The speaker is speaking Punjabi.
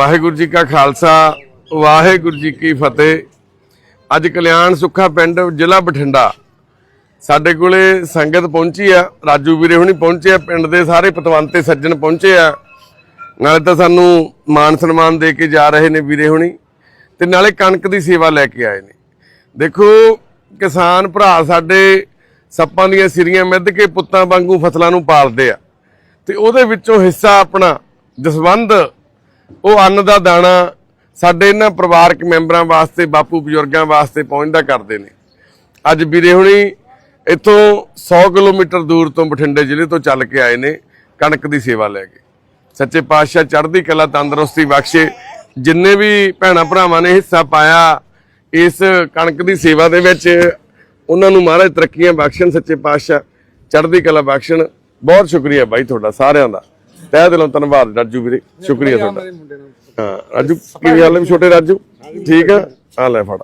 ਵਾਹਿਗੁਰੂ ਜੀ ਕਾ ਖਾਲਸਾ, ਵਾਹਿਗੁਰੂ ਜੀ ਕੀ ਫਤਿਹ। ਅੱਜ ਕਲਿਆਣ ਸੁੱਖਾ ਪਿੰਡ, ਜ਼ਿਲ੍ਹਾ ਬਠਿੰਡਾ। ਸਾਡੇ ਕੋਲੇ ਸੰਗਤ ਪਹੁੰਚੀ ਆ, ਰਾਜੂ ਵੀਰੇ ਹੁਣੀ ਪਹੁੰਚੇ ਆ, ਪਿੰਡ ਦੇ ਸਾਰੇ ਪਤਵੰਤੇ ਸੱਜਣ ਪਹੁੰਚੇ ਆ। ਨਾਲੇ ਤਾਂ ਸਾਨੂੰ ਮਾਨ ਸਨਮਾਨ ਦੇ ਕੇ ਜਾ ਰਹੇ ਨੇ ਵੀਰੇ ਹੁਣੀ, ਤੇ ਨਾਲੇ ਕਣਕ ਦੀ ਸੇਵਾ ਲੈ ਕੇ ਆਏ ਨੇ। ਦੇਖੋ, ਕਿਸਾਨ ਭਰਾ ਸਾਡੇ ਸੱਪਾਂ ਦੀਆਂ ਸਿਰੀਆਂ ਮਿੱਧ ਕੇ ਪੁੱਤਾਂ ਵਾਂਗੂ ਫਸਲਾਂ ਨੂੰ ਪਾਲਦੇ ਆ, ਤੇ ਉਹਦੇ ਵਿੱਚੋਂ ਹਿੱਸਾ ਆਪਣਾ ਜਸਵੰਦ ਉਹ ਅੰਨ ਦਾ ਦਾਣਾ ਸਾਡੇ ਇਹਨਾਂ ਪਰਿਵਾਰਕ ਮੈਂਬਰਾਂ ਵਾਸਤੇ, ਬਾਪੂ ਬਜ਼ੁਰਗਾਂ ਵਾਸਤੇ ਪਹੁੰਚਦਾ ਕਰਦੇ ਨੇ। ਅੱਜ ਵੀਰੇ ਹੁਣੀ ਇੱਥੋਂ 100 ਕਿਲੋਮੀਟਰ ਦੂਰ ਤੋਂ ਬਠਿੰਡੇ ਜ਼ਿਲ੍ਹੇ ਤੋਂ ਚੱਲ ਕੇ ਆਏ ਨੇ, ਕਣਕ ਦੀ ਸੇਵਾ ਲੈ ਕੇ। ਸੱਚੇ ਪਾਤਸ਼ਾਹ ਚੜ੍ਹਦੀ ਕਲਾ ਤੰਦਰੁਸਤੀ ਬਖਸ਼ੇ, ਜਿੰਨੇ ਵੀ ਭੈਣਾ ਭਰਾਵਾਂ ਨੇ ਹਿੱਸਾ ਪਾਇਆ, ਇਸ ਕਣਕ ਦੀ ਸੇਵਾ ਦੇ ਵਿੱਚ ਉਹਨਾਂ ਨੂੰ ਮਹਾਰਾਜ ਤਰੱਕੀਆਂ ਬਖਸ਼ਣ, ਸੱਚੇ ਪਾਤਸ਼ਾਹ ਚੜ੍ਹਦੀ ਕਲਾ ਬਖਸ਼ਣ। ਬਹੁਤ ਸ਼ੁਕਰੀਆ ਬਾਈ ਤੁਹਾਡਾ ਸਾਰਿਆਂ ਦਾ। ਤਹਿ ਦਿਲੋਂ ਧੰਨਵਾਦ ਰਾਜੂ ਵੀਰੇ ਸ਼ੁਕਰੀਆ ਤੁਹਾਡਾ। ਹਾਂ ਰਾਜੂ ਕੀ ਹਾਲ ਹੈ ਛੋਟੇ ਰਾਜੂ? ਠੀਕ ਆ? ਆ ਲੈ ਫੜ।